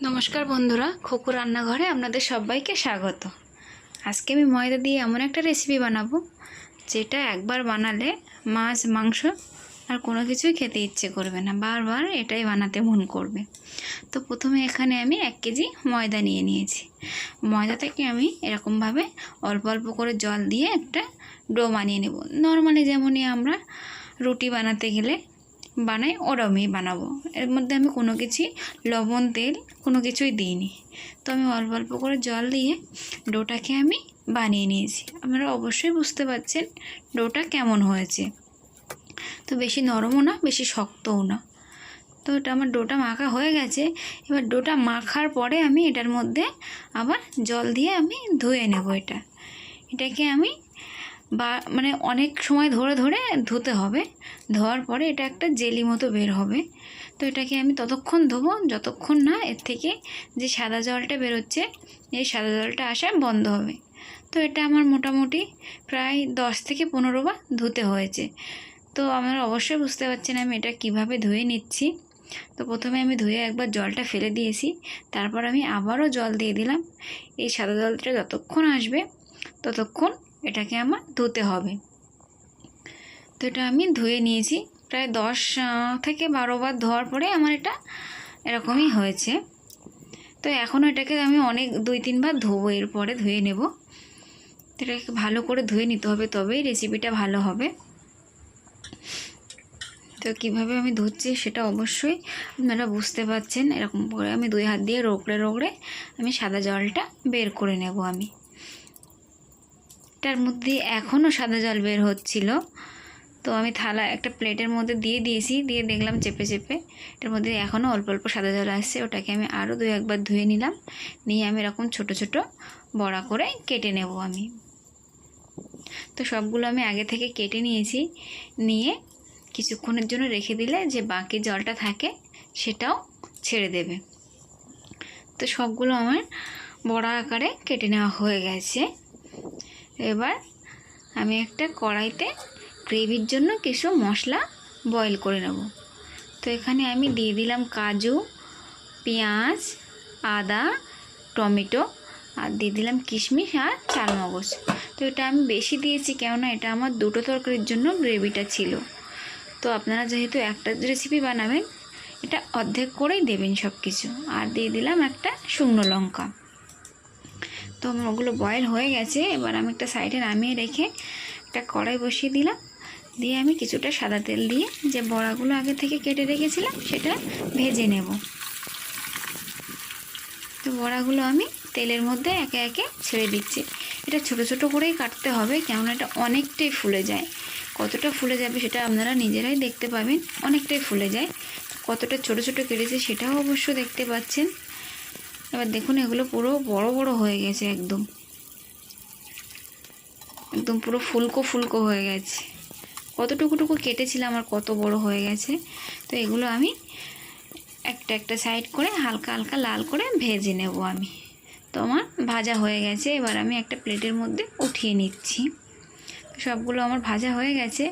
নমস্কার বন্ধুরা, খোকু রান্নাঘরে আপনাদের সবাইকে স্বাগত। আজকে আমি ময়দা দিয়ে এমন একটা রেসিপি বানাবো, যেটা একবার বানালে মাছ, মাংস আর কোনো কিছুই খেতে ইচ্ছে করবে না, বারবার এটাই বানাতে মন করবে। তো প্রথমে এখানে আমি এক কেজি ময়দা নিয়ে নিয়েছি। ময়দা থেকে আমি এরকমভাবে অল্প অল্প করে জল দিয়ে একটা ডো বানিয়ে নেব। নর্মালি যেমনই আমরা রুটি বানাতে গেলে বানাই, ওরমই বানাবো। এর মধ্যে আমি কোনো কিছুই লবণ, তেল কোনো কিছুই দিইনি। তো আমি অল্প অল্প করে জল দিয়ে ডোটাকে আমি বানিয়ে নিয়েছি। আপনারা অবশ্যই বুঝতে পারছেন ডোটা কেমন হয়েছে। তো বেশি নরমও না, বেশি শক্তও না। তো এটা আমার ডোটা মাখা হয়ে গেছে। এবার ডোটা মাখার পরে আমি এটার মধ্যে আবার জল দিয়ে আমি ধুয়ে নেব এটা। এটাকে আমি বা মানে অনেক সময় ধরে ধরে ধুতে হবে। ধোয়ার পরে এটা একটা জেলি মতো বের হবে। তো এটাকে আমি ততক্ষণ ধোবো, যতক্ষণ না এর থেকে যে সাদা জলটা বেরোচ্ছে, এই সাদা জলটা আসা বন্ধ হবে। তো এটা আমার মোটামুটি প্রায় দশ থেকে পনেরো বার ধুতে হয়েছে। তো আমার অবশ্যই বুঝতে পারছেন আমি এটা কীভাবে ধুয়ে নিচ্ছি। তো প্রথমে আমি ধুয়ে একবার জলটা ফেলে দিয়েছি, তারপর আমি আবারও জল দিয়ে দিলাম। এই সাদা জলটা যতক্ষণ আসবে, ততক্ষণ এটাকে আমার ধুতে হবে। তো এটা আমি ধুয়ে নিয়েছি। প্রায় দশ থেকে বারো বার ধোয়ার পরে আমার এটা এরকমই হয়েছে। তো এখনও এটাকে আমি অনেক, দুই তিনবার ধোবো, এরপরে ধুয়ে নেব। তো এটাকে ভালো করে ধুয়ে নিতে হবে, তবেই রেসিপিটা ভালো হবে। তো কীভাবে আমি ধুচ্ছি সেটা অবশ্যই আপনারা বুঝতে পারছেন। এরকম করে আমি দুই হাত দিয়ে রোগড়ে রোগড়ে আমি সাদা জলটা বের করে নেব আমি। এটার মধ্যে এখনও সাদা জল বের হচ্ছিল। তো আমি থালা একটা প্লেটের মধ্যে দিয়ে দিয়েছি, দিয়ে দেখলাম চেপে চেপে। এটার মধ্যে এখনও অল্প অল্প সাদা জল আসছে, ওটাকে আমি আরও দু একবার ধুয়ে নিলাম। নিয়ে আমি এরকম ছোট ছোট বড়া করে কেটে নেব আমি। তো সবগুলো আমি আগে থেকে কেটে নিয়েছি। নিয়ে কিছুক্ষণের জন্য রেখে দিলে যে বাকি জলটা থাকে সেটাও ছেড়ে দেবে। তো সবগুলো আমার বড়া আকারে কেটে নেওয়া হয়ে গেছে। এবার আমি একটা কড়াইতে গ্রেভির জন্য কিছু মশলা বয়েল করে নেব। তো এখানে আমি দিয়ে দিলাম কাজু, পেঁয়াজ, আদা, টমেটো আর দিয়ে দিলাম কিশমিশ আর চালমগজ তো এটা আমি বেশি দিয়েছি কেননা এটা আমার দুটো তরকারির জন্য গ্রেভিটা ছিল। তো আপনারা যেহেতু একটা রেসিপি বানাবেন, এটা অর্ধেক করেই দেবেন সব কিছু আর দিয়ে দিলাম একটা শুকনো লঙ্কা। তো আমার ওগুলো বয়েল হয়ে গেছে। এবার আমি একটা সাইডে নামিয়ে রেখে একটা কড়াই বসিয়ে দিলাম। দিয়ে আমি কিছুটা সাদা তেল দিয়ে যে বড়াগুলো আগে থেকে কেটে রেখেছিলাম, সেটা ভেজে নেব। তো বড়াগুলো আমি তেলের মধ্যে একে একে ছেড়ে দিচ্ছি। এটা ছোট ছোট করেই কাটতে হবে, কেননা এটা অনেকটাই ফুলে যায়। কতটা ফুলে যাবে সেটা আপনারা নিজেরাই দেখতে পাবেন, অনেকটাই ফুলে যায়। কতটা ছোট ছোট কেটেছে সেটাও অবশ্য দেখতে পাচ্ছেন। এবার দেখুন, এগুলো পুরো বড় বড় হয়ে গেছে একদম। একদম পুরো ফুলকো ফুলকো হয়ে গেছে। কতটুকুটুকু কেটেছিলাম আর কত বড় হয়ে গেছে, তো এগুলো আমি একটা একটা সাইড করে হালকা হালকা লাল করে ভেজে নেব আমি। তো আমার ভাজা হয়ে গেছে, এবার আমি একটা প্লেটের মধ্যে উঠিয়ে নিচ্ছি। সবগুলো আমার ভাজা হয়ে গেছে,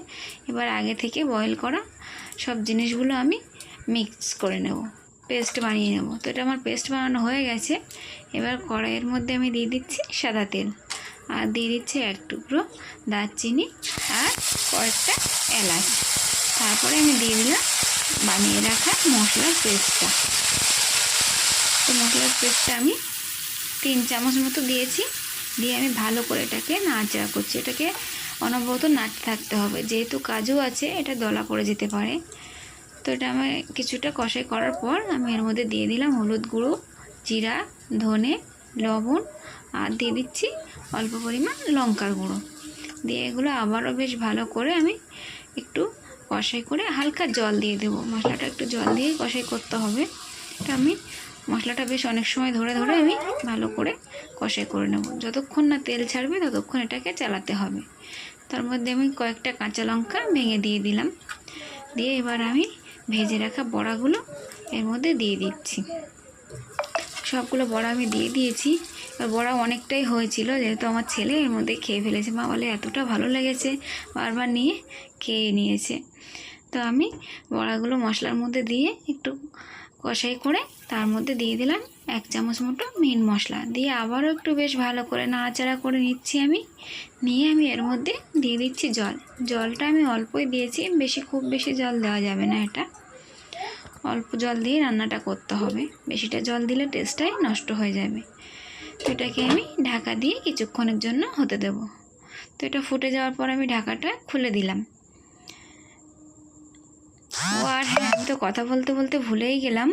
এবার আগে থেকে বয়েল করা সব জিনিসগুলো আমি মিক্স করে নেব। পেস্ট বানিয়ে নেব। তো এটা আমার পেস্ট বানানো হয়ে গেছে। এবার কড়াইয়ের মধ্যে আমি দিয়ে দিচ্ছি সাদা তেল। আর দিয়ে দিচ্ছি এক টুকরো দারচিনি আর কয়েকটা এলাচ। তারপরে আমি দিয়ে দিলাম বানিয়ে রাখা মশলার পেস্টটা। তো মশলার পেস্টটা আমি তিন চামচ মতো দিয়েছি। দিয়ে আমি ভালো করে এটাকে নাড়াচাড়া করছি। এটাকে অনবরত নাড়তে থাকতে হবে। যেহেতু কাজু আছে, এটা দলা পড়ে যেতে পারে। তো এটা আমি কিছুটা কষাই করার পর আমি এর মধ্যে দিয়ে দিলাম হলুদ গুঁড়ো, জিরা, ধনে, লবণ আর দিয়ে দিচ্ছি অল্প পরিমাণ লঙ্কার গুঁড়ো। দিয়ে এগুলো আবারও বেশ ভালো করে আমি একটু কষাই করে হালকা জল দিয়ে দেবো। মশলাটা একটু জল দিয়ে কষাই করতে হবে। এটা আমি মশলাটা বেশ অনেক সময় ধরে ধরে আমি ভালো করে কষাই করে নেব। যতক্ষণ না তেল ছাড়বে ততক্ষণ এটাকে চালাতে হবে। তার মধ্যে আমি কয়েকটা কাঁচা লঙ্কা ভেঙে দিয়ে দিলাম। দিয়ে এবার আমি ভেজে রাখা বড়াগুলো এর মধ্যে দিয়ে দিচ্ছি। সবগুলো বড়া আমি দিয়ে দিয়েছি। আর বড়া অনেকটাই হয়েছিল, যেহেতু আমার ছেলে এর মধ্যে খেয়ে ফেলেছে। মা বলে, এতটা ভালো লেগেছে। বারবার নিয়ে খেয়ে নিয়েছে। তো আমি বড়াগুলো মশলার মধ্যে দিয়ে একটু কষাই করে তার মধ্যে দিয়ে দিলাম এক চামচ মতো মিট মশলা। দিয়ে আবারও একটু বেশ ভালো করে নাড়াচাড়া করে নিচ্ছি আমি। নিয়ে আমি এর মধ্যে দিয়ে দিচ্ছি জল। জলটা আমি অল্পই দিয়েছি, বেশি, খুব বেশি জল দেওয়া যাবে না এটা। অল্প জল দিয়ে রান্নাটা করতে হবে। বেশিটা জল দিলে টেস্টটাই নষ্ট হয়ে যাবে। তো এটাকে আমি ঢাকা দিয়ে কিছুক্ষণের জন্য হতে দেব। তো এটা ফুটে যাওয়ার পর আমি ঢাকাটা খুলে দিলাম। ও আর হ্যাঁ আমি তো কথা বলতে বলতে ভুলেই গেলাম।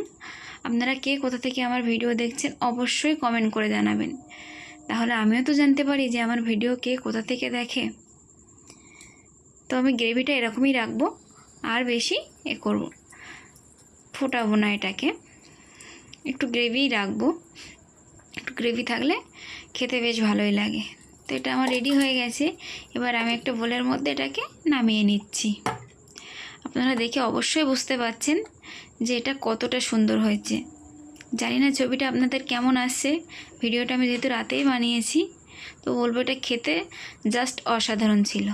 আপনারা কে কোথা থেকে আমার ভিডিও দেখছেন অবশ্যই কমেন্ট করে জানাবেন। তাহলে আমিও তো জানতে পারি যে আমার ভিডিও কে কোথা থেকে দেখে। তো আমি গ্রেভিটা এরকমই রাখব, আর বেশি এ করব। ফোটাবো না এটাকে। একটু গ্রেভিই রাখব। একটু গ্রেভি থাকলে খেতে বেশ ভালোই লাগে। তো এটা আমার রেডি হয়ে গেছে। এবার আমি একটা বোলের মধ্যে এটাকে নামিয়ে নিচ্ছি। আপনারা দেখে অবশ্যই বুঝতে পারছেন যে এটা কতটা সুন্দর হয়েছে। জানি না ছবিটা আপনাদের কেমন আসছে। ভিডিওটা আমি যেহেতু রাতেই বানিয়েছি, তো বলব এটা খেতে জাস্ট অসাধারণ ছিল।